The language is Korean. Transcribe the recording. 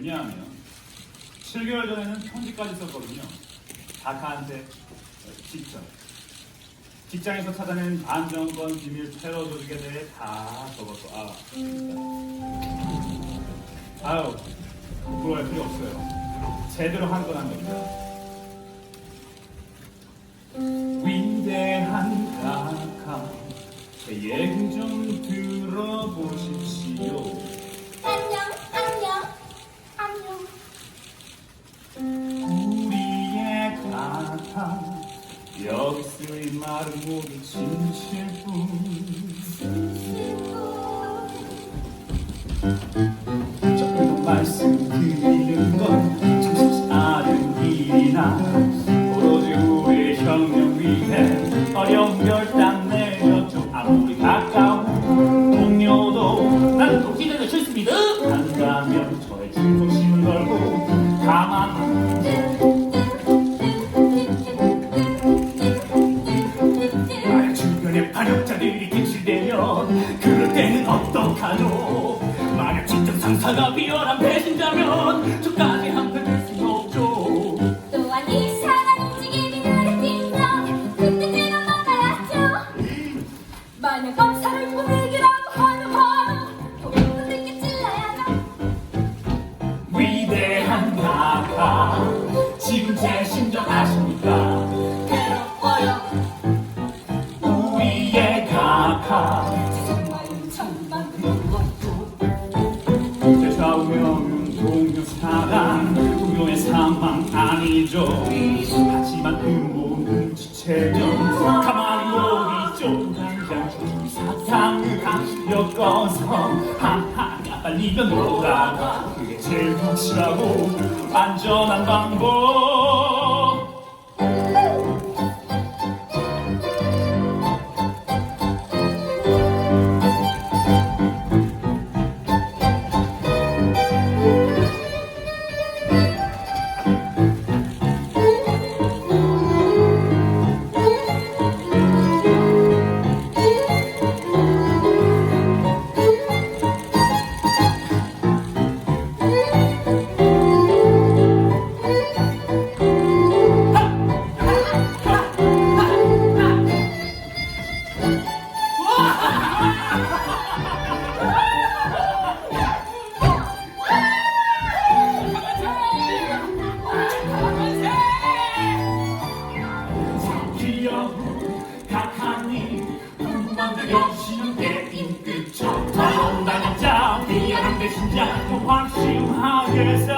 왜냐하면 7개월 전에는 편지까지 썼거든요. 다카한테 직접. 직장에서 찾아낸 반정권 비밀 테러 조직에 대해 다 적었어. 아, 아유, 부러워할 필요 없어요. 제대로 한 건 한 겁니다. 위대한 다카, 제 얘기 좀 들어보십시오. 쓰인 말은 모두 진실 뿐. 조금 말씀드리는 건참 쉽지 않은 일이나 오로지 우리 혁명 위해 어려운 결단 내렸죠 아무리 가까운 주변에 반역자들이 객실되면 그럴 때는 어떡하죠 만약 직접 상사가 비열한 배신자면 좌우명은 동료 사랑 동료의 사망 아니죠 하지만 음모 눈치채면 가만히 여기죠 당장 이 사탕을 엮어서 빨리면 돌아가 그게 제일 확실하고 안전한 방법 Yes, sir.